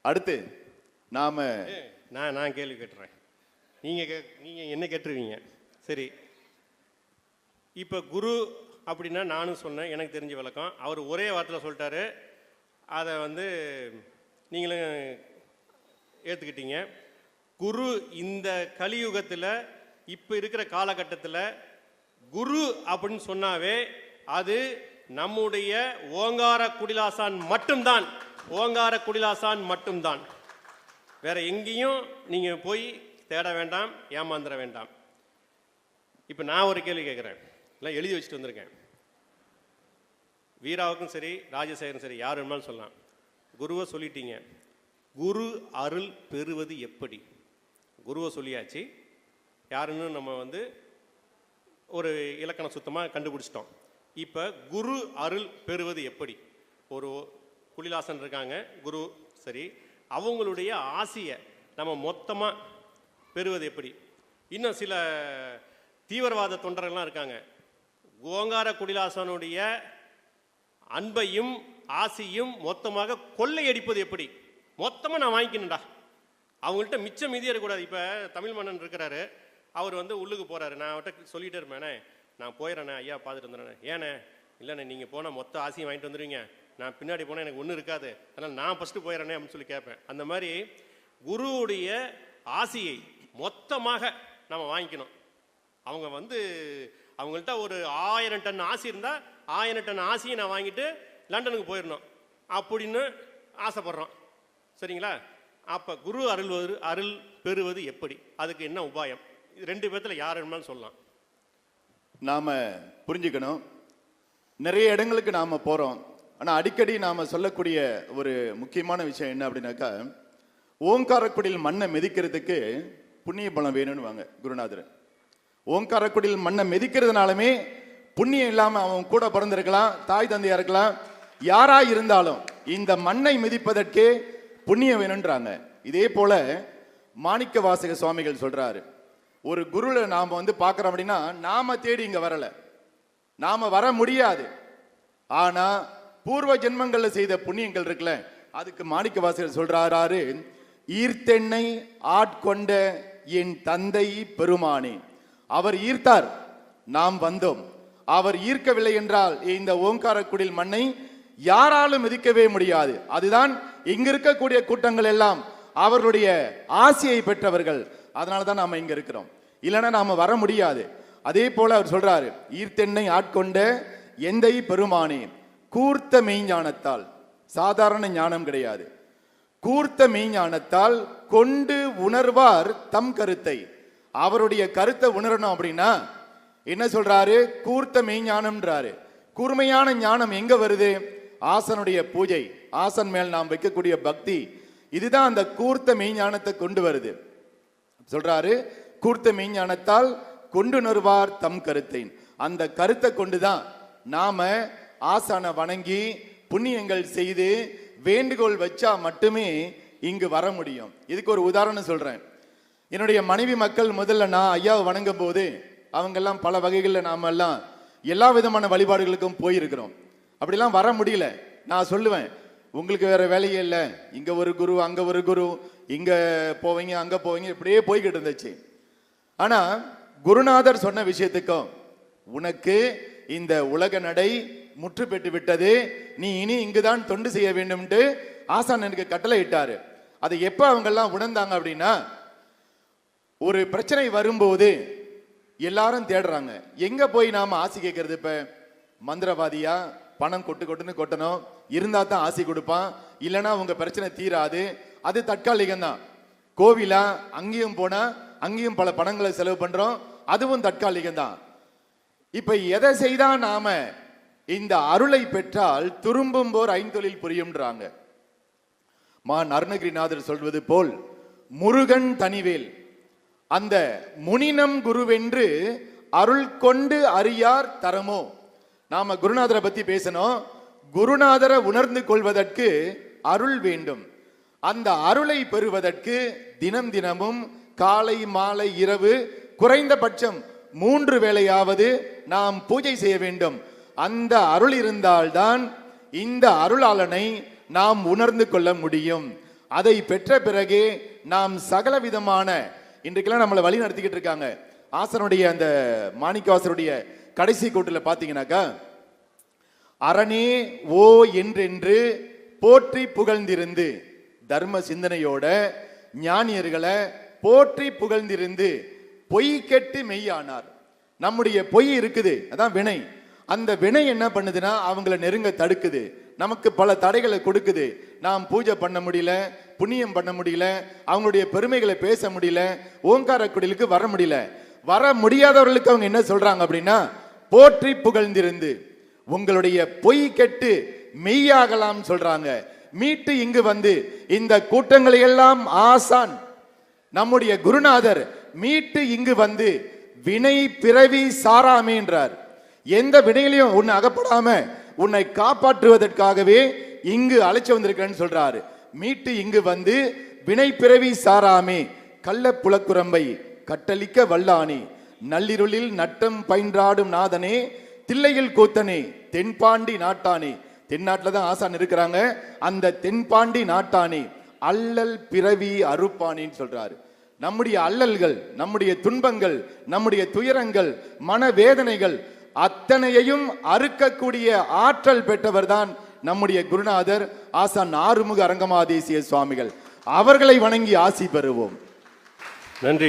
அடுத்து நாம நான் நான் கேள்வி கேட்டுறேன். நீங்கள் கே நீங்கள் என்ன கேட்டுருவீங்க? சரி. இப்போ குரு அப்படின்னா நானும் சொன்னேன் எனக்கு தெரிஞ்ச விளக்கம். அவர் ஒரே வார்த்தையில் சொல்லிட்டாரு. அதை வந்து நீங்களும் ஏற்றுக்கிட்டீங்க குரு இந்த கலியுகத்தில் இப்போ இருக்கிற காலகட்டத்தில் குரு அப்படின்னு சொன்னாவே அது நம்முடைய ஓங்கார குடிலாசான் மட்டும்தான். ஓங்கார குடிலாசான் மட்டும்தான். வேற எங்கேயும் நீங்கள் போய் தேட வேண்டாம் ஏமாந்துட வேண்டாம். இப்போ நான் ஒரு கேள்வி கேட்குறேன் எல்லாம் எழுதி வச்சுட்டு வந்திருக்கேன். வீராவுக்கும் சரி ராஜசேகரும் சரி யார் வேணுமாலும் சொல்லலாம். குருவை சொல்லிட்டீங்க. குரு அருள் பெறுவது எப்படி? குருவை சொல்லியாச்சு. யாருன்னு நம்ம வந்து ஒரு இலக்கணம் சுத்தமாக கண்டுபிடிச்சிட்டோம். இப்போ குரு அருள் பெறுவது எப்படி? ஒரு குடிலாசன் இருக்காங்க குரு சரி அவங்களுடைய ஆசையை நம்ம மொத்தமாக பெறுவது எப்படி? இன்னும் சில தீவிரவாத தொண்டர்கள்லாம் இருக்காங்க. கோங்கார குடிலாசனுடைய அன்பையும் ஆசையும் மொத்தமாக கொள்ளையடிப்பது எப்படி? மொத்தமாக நான் வாங்கிக்கணும்டா. அவங்கள்ட்ட மிச்சம் மீதியே இருக்கக்கூடாது. இப்போ தமிழ் மன்னன் இருக்கிறாரு. அவர் வந்து உள்ளுக்கு போகிறாரு நான் அவர்கிட்ட சொல்லிட்டே இருப்பேனே. நான் போயிடறேண்ணே ஐயா பார்த்துட்டு வந்துடுறேன். ஏண்ணே இல்லைண்ணே நீங்கள் போனால் மொத்த ஆசையும் வாங்கிட்டு வந்துடுவீங்க நான் பின்னாடி போனால் எனக்கு ஒன்றும் இருக்காது. அதனால் நான் ஃபஸ்ட்டு போயிடறேனே அப்படின்னு சொல்லி கேட்பேன் அந்த மாதிரி குருவுடைய ஆசையை மொத்தமாக நம்ம வாங்கிக்கணும். அவங்க வந்து அவங்கள்ட்ட ஒரு ஆயிரம் டன் ஆசி இருந்தால் ஆயிரம் டன் ஆசையை நான் வாங்கிட்டு லண்டனுக்கு போயிடணும் அப்படின்னு ஆசைப்படுறோம். சரிங்களா? அப்போ குரு அருள்வது அருள் பெறுவது எப்படி? அதுக்கு என்ன உபாயம்? ரெண்டு பேர்த்தில் யார் வேணுமாலும் சொல்லலாம். நாம் புரிஞ்சுக்கணும். நிறைய இடங்களுக்கு நாம் போகிறோம் ஆனால் அடிக்கடி நாம் சொல்லக்கூடிய ஒரு முக்கியமான விஷயம் என்ன அப்படின்னாக்கா ஓங்காரக்குடியில் மண்ணை மிதிக்கிறதுக்கு புண்ணிய பலம் வேணும்னு வாங்க குருநாதர். ஓங்காரக்குடியில் மண்ணை மிதிக்கிறதுனாலுமே புண்ணியம் இல்லாமல் அவன் கூட பிறந்திருக்கலாம் தாய் தந்தையா இருக்கலாம் யாரா இருந்தாலும் இந்த மண்ணை மிதிப்பதற்கே புண்ணியம் வேணுன்றாங்க இதே போல மாணிக்க வாசக சுவாமிகள் சொல்றாரு ஒரு குருல நாம் வந்து பார்க்குறோம் அப்படின்னா நாம தேடி இங்கே வரலை. நாம வர முடியாது. ஆனால் பூர்வ ஜென்மங்களில் செய்த புண்ணியங்கள் இருக்குல்ல அதுக்கு மாணிக்க வாசகர் சொல்றாரு ஈர்த்தென்னை ஆட்கொண்ட என் தந்தை பெருமானே அவர் ஈர்த்தார் நாம் வந்தோம். அவர் ஈர்க்கவில்லை என்றால் இந்த ஓங்காரக்குடில் மண்ணை யாராலும் மிதிக்கவே முடியாது. அதுதான் இங்க இருக்கக்கூடிய கூட்டங்கள் எல்லாம் அவர்களுடைய ஆசையை பெற்றவர்கள். அதனால தான் நாம் இங்க இருக்கிறோம். இல்லைன்னா நாம வர முடியாது. அதே போல அவர் சொல்றாரு ஈர்த்தென்னை ஆட்கொண்ட எந்தை பெருமானே கூர்த்த மெய்ஞானத்தால் சாதாரண ஞானம் கிடையாது. கூர்த்த மெய்ஞானத்தால் கொண்டு உணர்வார் தம் கருத்தை. அவருடைய கருத்தை உணரணும் அப்படின்னா என்ன சொல்றாரு? கூர்த்த மெய்ஞானம்ன்றாரு கூர்மையான ஞானம் எங்க வருது? ஆசனுடைய பூஜை. ஆசன் மேல் நாம் வைக்கக்கூடிய பக்தி. இதுதான் அந்த கூர்த்த மெய்ஞானத்தை கொண்டு வருது. சொல்றாரு கூர்த்த மெய்ஞானத்தால் கொண்டு நுறுவார் தம் கருத்தை. அந்த கருத்தை கொண்டுதான் நாம ஆசான வணங்கி புண்ணியங்கள் செய்து வேண்டுகோள் வச்சா மட்டுமே இங்கு வர முடியும். இதுக்கு ஒரு உதாரணம் சொல்றேன். என்னுடைய மனைவி மக்கள் முதல்ல நான் ஐயாவை வணங்கும் போது அவங்கெல்லாம் பல வகைகளில் நாம எல்லாம் எல்லா விதமான வழிபாடுகளுக்கும் போயிருக்கிறோம். அப்படிலாம் வர முடியல. நான் சொல்லுவேன் உங்களுக்கு வேற வேலையே இல்லை. இங்க ஒரு குரு அங்க ஒரு குரு. இங்க போவீங்க அங்க போவீங்க. இப்படியே போய்கிட்டு இருந்துச்சு. ஆனா குருநாதர் சொன்ன விஷயத்துக்கும் உனக்கு இந்த உலக நடை முற்று பெற்று விட்டது. நீ இனி இங்குதான் தொண்டு செய்ய வேண்டும்ட்டு ஆசான் எனக்கு கட்டளை இட்டாரு அதை எப்ப அவங்கெல்லாம் உணர்ந்தாங்க அப்படின்னா ஒரு பிரச்சனை வரும்போது எல்லாரும் தேடுறாங்க. எங்க போய் நாம ஆசி கேட்கறது இப்ப? மந்திரவாதியா? பணம் கொட்டு கொட்டுன்னு கொட்டணும். இருந்தா தான் ஆசி கொடுப்பான். இல்லைன்னா உங்க பிரச்சனை தீராது. அது தற்காலிகம் தான். கோவிலா? அங்கேயும் போனா அங்கேயும் பல பணங்களை செலவு பண்றோம். அதுவும் தற்காலிகம் தான். இப்ப எதை செய்தா நாம இந்த அருளை பெற்றால் துரும்பும் போர் ஐந்தொழில் புரியும்ன்றாங்க. மான் அருணகிரிநாதர் சொல்வது போல் முருகன் தனிவேல். அந்த முனினம் குருவென்று அருள் கொண்டு அறியார் தரமோ? நாம குருநாதரை பத்தி பேசணும். குருநாதரை உணர்ந்து கொள்வதற்கு அருள் வேண்டும். அந்த அருளை பெறுவதற்கு தினம் தினமும் காலை மாலை இரவு குறைந்தபட்சம் மூன்று வேளையாவது நாம் பூஜை செய்ய வேண்டும். அந்த அருள் இருந்தால்தான் இந்த அருளாளனை நாம் உணர்ந்து கொள்ள முடியும். அதை பெற்ற பிறகு நாம் சகல விதமான இன்றைக்கெல்லாம் நம்மளை வழி நடத்திக்கிட்டு இருக்காங்க. ஆசனுடைய அந்த மாணிக்கவாசருடைய கடைசி கூட்டில் பார்த்தீங்கன்னாக்கா அரணே ஓ என்றென்று போற்றி புகழ்ந்திருந்து தர்ம சிந்தனையோட ஞானியர்களை போற்றி புகழ்ந்திருந்து பொய் கெட்டு மெய்யானார். நம்முடைய பொய் இருக்குது அதான் வினை. அந்த வினை என்ன பண்ணுதுன்னா அவங்கள நெருங்க தடுக்குது. நமக்கு பல தடைகளை கொடுக்குது. நாம் பூஜை பண்ண முடியல புண்ணியம் பண்ண முடியல அவங்களுடைய பெருமைகளை பேச முடியல ஓங்கார குடிலுக்கு வர முடியல. வர முடியாதவர்களுக்கு அவங்க என்ன சொல்றாங்க அப்படின்னா போற்றி புகழ்ந்திருந்து உங்களுடைய பொய் கெட்டு மெய்யாகலாம் சொல்றாங்க. மீட்டு இங்கு வந்து இந்த கூட்டங்களை எல்லாம் ஆசான் நம்முடைய குருநாதர் மீட்டு இங்கு வந்து வினை பிறவி சாராமே என்றார் எந்த வினையிலையும் உன்னை அகப்படாம உன்னை காப்பாற்றுவதற்காகவே இங்கு அழைச்சு வந்திருக்கேன்னு சொல்றாரு. மீட்டு இங்கு வந்து வினை பிறவி சாராமே கள்ள புலக்குரம்பை கட்டளிக்க வல்லானே நள்ளிருளில் நட்டம் பயின்றாடும் நாதனே தில்லையில் கூத்தனே தென்பாண்டி நாட்டானே. தென்னாட்டில் தான் ஆசான் இருக்கிறாங்க. அந்த தென்பாண்டி நாட்டானே அல்லல் பிறவி அறுப்பானின்னு சொல்றாரு. நம்முடைய அல்லல்கள் நம்முடைய துன்பங்கள் நம்முடைய துயரங்கள் மனவேதனைகள் அத்தனையையும் அறுக்கக்கூடிய ஆற்றல் பெற்றவர்தான் நம்முடைய குருநாதர் ஆசான் ஆறுமுக அரங்கமாதேசிய சுவாமிகள். அவர்களை வணங்கி ஆசி பெறுவோம். நன்றி.